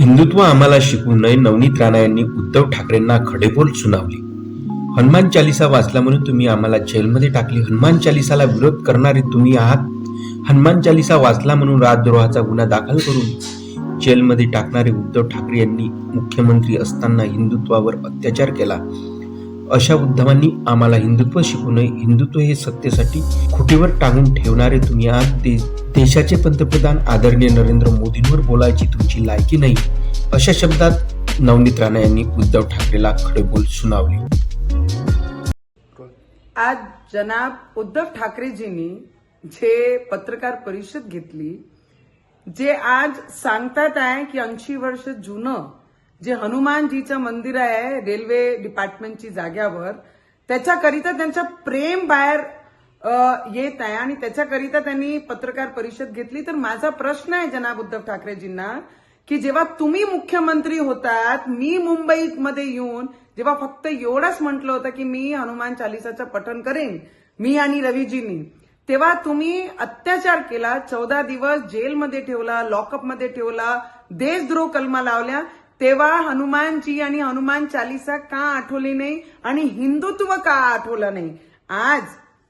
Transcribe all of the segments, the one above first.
हिंदुत्व आम्हाला शिकवू नये नवनीत राणा यांनी उद्धव ठाकरेंना खडेबोल सुनावले. हनुमान चालिसा वाचला म्हणून तुम्ही आम्हाला जेलमध्ये टाकले. हनुमान चालिसाला विरोध करणारे तुम्ही आहात? हनुमान चालिसा वाचला म्हणून राजद्रोहाचा गुन्हा दाखल करून जेलमध्ये टाकणारे उद्धव ठाकरे यांनी मुख्यमंत्री असताना हिंदुत्वावर अत्याचार केला. अशा उद्धवांनी आम्हाला हिंदुत्व शिकू नये. हिंदुत्व हे सत्तेसाठी खुटीवर टांगून ठेवणारे तुम्ही आहात? ते देशाचे पंतप्रधान आदरणीय नरेंद्र मोदींवर बोलायची तुमची लायकी नाही अशा शब्दात नवनीत राणा यांनी उद्धव ठाकरेला खडेबोल सुनावले. आज जनाब उद्धव ठाकरेजींनी जे पत्रकार परिषद घेतली जे आज सांगतात आहे की ऐंशी वर्ष जुनं जे हनुमानजीचं मंदिर आहे रेल्वे डिपार्टमेंटची जाग्यावर त्याच्याकरिता त्यांचं प्रेम बाहेर येत आहे आणि त्याच्याकरिता त्यांनी पत्रकार परिषद घेतली. तर माझा प्रश्न आहे जनाब उद्धव ठाकरेजींना की जेव्हा तुम्ही मुख्यमंत्री होतात मी मुंबईमध्ये येऊन जेव्हा फक्त एवढंच म्हटलं होतं की मी हनुमान चालिसाचं पठन करेन मी आणि रवीजींनी तेव्हा तुम्ही अत्याचार केला चौदा दिवस जेलमध्ये ठेवला लॉकअपमध्ये ठेवला देशद्रोह कलमा लावल्या तेव्हा हनुमानजी आणि हनुमान चालिसा का आठवली नाही आणि हिंदुत्व का आठवलं नाही? आज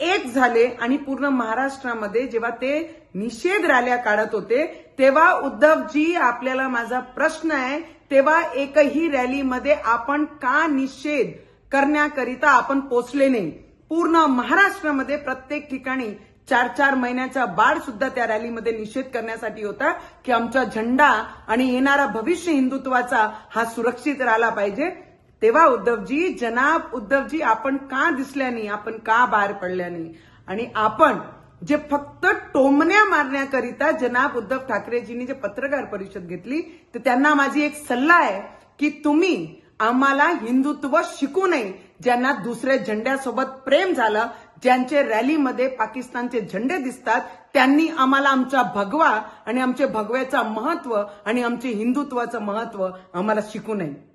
एक झाले आणि पूर्ण महाराष्ट्रामध्ये जेव्हा ते निषेध रॅल्या काढत होते तेव्हा उद्धवजी आपल्याला माझा प्रश्न आहे तेव्हा एकही रॅलीमध्ये आपण का निषेध करण्याकरिता आपण पोचले नाही? पूर्ण महाराष्ट्रामध्ये प्रत्येक ठिकाणी चार चार महिन्याचा बाळ सुद्धा त्या रॅलीमध्ये निषेध करण्यासाठी होता की आमचा झेंडा आणि येणारा भविष्य हिंदुत्वाचा हा सुरक्षित राहिला पाहिजे. तेव्हा उद्धवजी जनाब उद्धवजी आपण का दिसल्या नाही? आपण का बाहेर पडल्या नाही? आणि आपण जे फक्त टोमण्या मारण्याकरिता जनाब उद्धव ठाकरेजींनी जे पत्रकार परिषद घेतली तर त्यांना माझी एक सल्ला आहे की तुम्ही आम्हाला हिंदुत्व शिकू नये ज्यांना दुसऱ्या झेंड्यासोबत प्रेम झालं ज्यांचे रॅलीमध्ये पाकिस्तानचे झेंडे दिसतात त्यांनी आम्हाला आमचा भगवा आणि आमचे भगव्याचं महत्त्व आणि आमचे हिंदुत्वाचं महत्त्व आम्हाला शिकू नये.